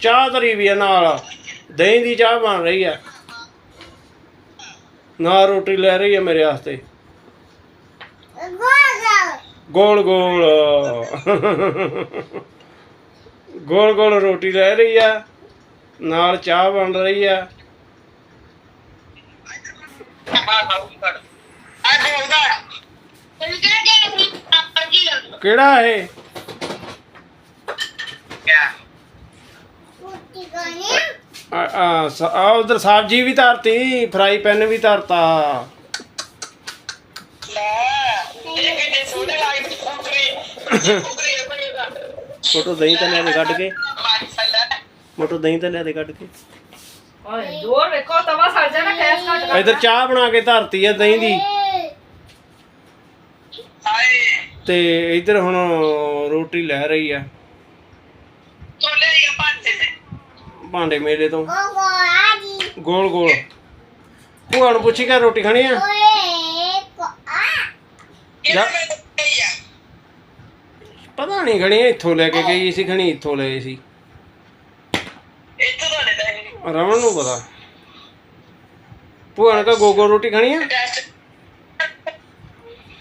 ਚਾਹ ਧਰੀ ਵੀ ਆ ਨਾਲ। ਦਹੀਂ ਦੀ ਚਾਹ ਬਣ ਰਹੀ ਆ। ਨਾਲ ਰੋਟੀ ਲੈ ਰਹੀ ਆ ਮੇਰੇ ਵਾਸਤੇ। ਗੋਲ ਗੋਲ। ਗੋਲ ਗੋਲ ਰੋਟੀ ਲੈ ਰਹੀ ਆ। ਨਾਲ ਚਾਹ ਬਣ ਰਹੀ ਆ। ਕਿਹੜਾ ਇਹ? ਆ ਆ ਸ- ਆ ਉਧਰ ਸਬਜ਼ੀ ਵੀ ਧਰਤੀ ਫਰਾਈ ਪੈਨ ਵੀ ਧਰਤਾ। ਫੋਟੋ ਦਹੀਂ ਤਾਂ ਲਿਆ ਦੇ ਕੱਢ ਕੇ। ਫੋਟੋ ਦਹੀਂ ਤਾਂ ਲਿਆ ਦੇ ਕੱਢ ਕੇ। ਓਏ ਜੋਰ ਵੇਖੋ ਤਵਾ ਸੜ ਜਾਣਾ ਗੈਸ ਕੱਟ ਇੱਧਰ ਚਾਹ ਬਣਾ ਕੇ ਧਰਤੀ ਆ ਦਹੀਂ ਦੀ। ਤੇ ਇੱਧਰ ਹੁਣ ਰੋਟੀ ਲੈ ਰਹੀ ਆ। ਭਾਂਡੇ ਮੇਲੇ ਤੋਂ। ਗੋਲ ਗੋਲ। ਭੂਆ ਨੂੰ ਪੁੱਛੀ ਕਿ ਰੋਟੀ ਖਾਣੀ ਆ? ਜਾ। ਪਤਾ ਨਹੀਂ ਖਣੀ ਇੱਥੋਂ ਲੈ ਕੇ ਗਈ ਸੀ ਖਣੀ ਇੱਥੋਂ ਲਏ ਸੀ। ਰਮਨ ਨੂੰ ਪਤਾ। ਭੂਆ ਨੇ ਕਹਾ ਗੋਗੋ ਰੋਟੀ ਖਾਣੀ ਆ?